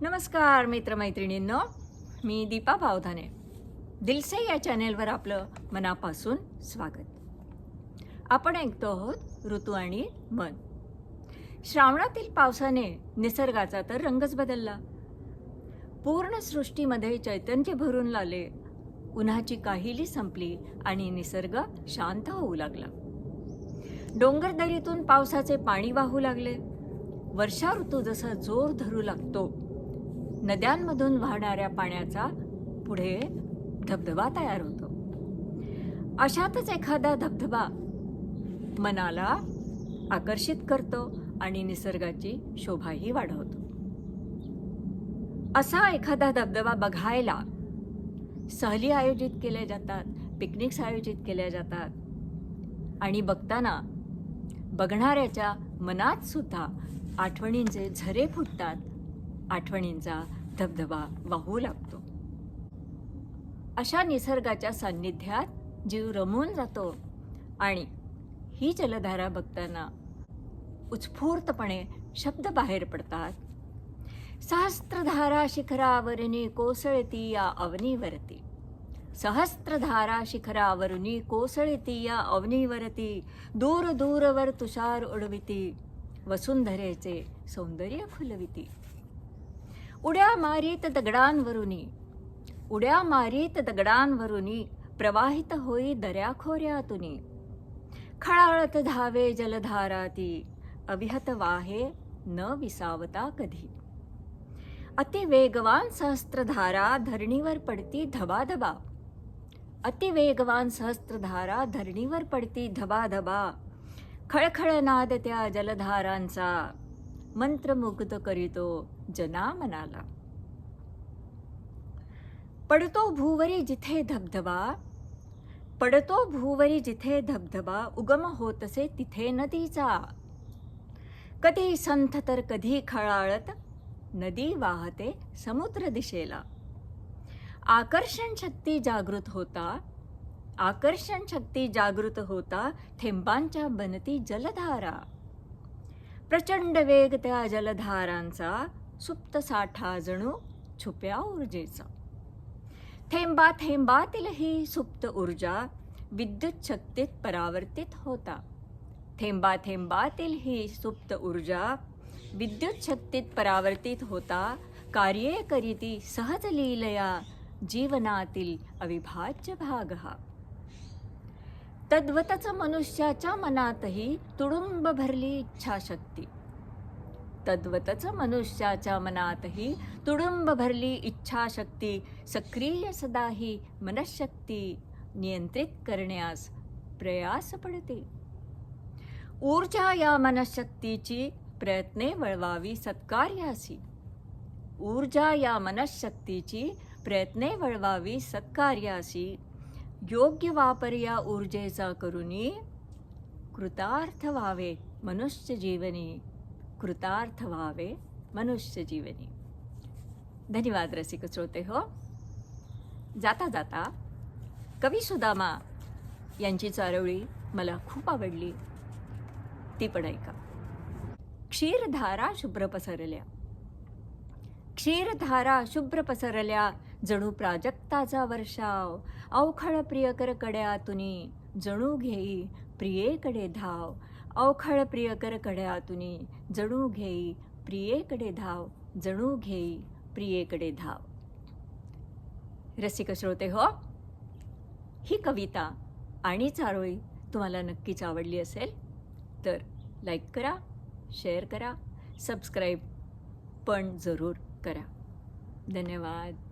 नमस्कार मित्रमैत्रिणींनो. मी दीपा भावधाने. दिलसे या चॅनेलवर आपलं मनापासून स्वागत. आपण ऐकतो आहोत ऋतू आणि मन. श्रावणातील पावसाने निसर्गाचा तर रंगच बदलला. पूर्ण सृष्टीमध्ये चैतन्य भरून लाले उन्हाची काहिली संपली आणि निसर्ग शांत होऊ लागला. डोंगरदरीतून पावसाचे पाणी वाहू लागले. वर्षा ऋतू जसा जोर धरू लागतो नद्यांमधून वाहणाऱ्या पाण्याचा पुढे धबधबा तयार होतो. अशातच एखादा धबधबा मनाला आकर्षित करतो आणि निसर्गाची शोभाही वाढवतो. असा एखादा धबधबा बघायला सहली आयोजित केल्या जातात पिकनिक्स आयोजित केल्या जातात आणि बघताना बघणाऱ्याच्या मनात सुद्धा आठवणींचे झरे फुटतात. आठवणींचा धबधबा वाहू लागतो. अशा निसर्गाच्या सान्निध्यात जीव रमून जातो आणि ही जलधारा बघताना उत्स्फूर्तपणे शब्द बाहेर पडतात. सहस्त्रधारा शिखरावरुनी कोसळती या अवनीवरती. सहस्त्रधारा शिखरावरुनी कोसळती या अवनीवरती दूर दूरवर तुषार उडविती. वसुंधरेचे सौंदर्य फुलविती. उड्या मारीत दगडांवरुनी. उड्या मारीत दगडांवरुनी प्रवाहित होई दऱ्याखोऱ्यातुनी खळाळत धावे जलधाराती अविहत वाहे न विसावता कधी. अतिवेगवान सहस्त्रधारा धरणीवर पडती धबाधबा. अतिवेगवान सहस्त्रधारा धरणीवर पडती धबाधबा. खळखळनाद त्या जलधारांचा. मंत्रमुग्ध करीतो जना मनाला. पडतो भूवरी जिथे धबधबा पडतो भूवरी जिथे धबधबा उगम होतसे तिथे नदीचा. कधी संथ तर कधी खळाळत नदी वाहते समुद्र दिशेला. आकर्षण शक्ती जागृत होता आकर्षण शक्ती जागृत होता थेंबांच्या बनती जलधारा. प्रचंड वेग त्या जलधारांचा सुप्त साठा जणू छुप्या ऊर्जेचा. थेंबा थेंबातील ही सुप्त ऊर्जा विद्युत शक्तीत परावर्तित होता. थेंबा थेंबातील ही सुप्त ऊर्जा विद्युत शक्तीत परावर्तित होता. कार्ये करीती सहज लीलया जीवनातील अविभाज्य भाग हा तद्वतच मनुष्याच्या मनातही तुडुंब भरली इच्छाशक्ती. तद्वतच मनुष्याच्या मनातही तुडुंब भरली इच्छाशक्ती सक्रिय सदाही मनशक्ती नियंत्रित करण्यास प्रयास पडते. ऊर्जा या मनशक्तीची प्रयत्ने वळवावी सत्कार्यासी ऊर्जा या मनशक्तीची प्रयत्ने वळवावी सत्कार्यासी योग्य वापर या ऊर्जेचा करुनी कृतार्थ व्हावे मनुष्य जीवनी कृतार्थ व्हावे मनुष्य जीवनी. धन्यवाद रसिक श्रोते हो. जाता जाता कवी सुदामा यांची चारवळी मला खूप आवडली. ती पण ऐका. क्षीरधारा शुभ्र पसरल्या. क्षीरधारा शुभ्र पसरल्या जणू प्राजक्ताचा वर्षाव. अवखळ प्रियकर कड्यातुनी जणू घेई प्रियेकडे धाव. अवखळ प्रियकर कड्यातुनी जणू घेई प्रियेकडे धाव. जणू घेई प्रियेकडे धाव. रसिक श्रोते हो ही कविता आणि चारोळी तुम्हाला नक्कीच आवडली असेल तर लाईक करा शेअर करा सबस्क्राईब पण जरूर करा. धन्यवाद.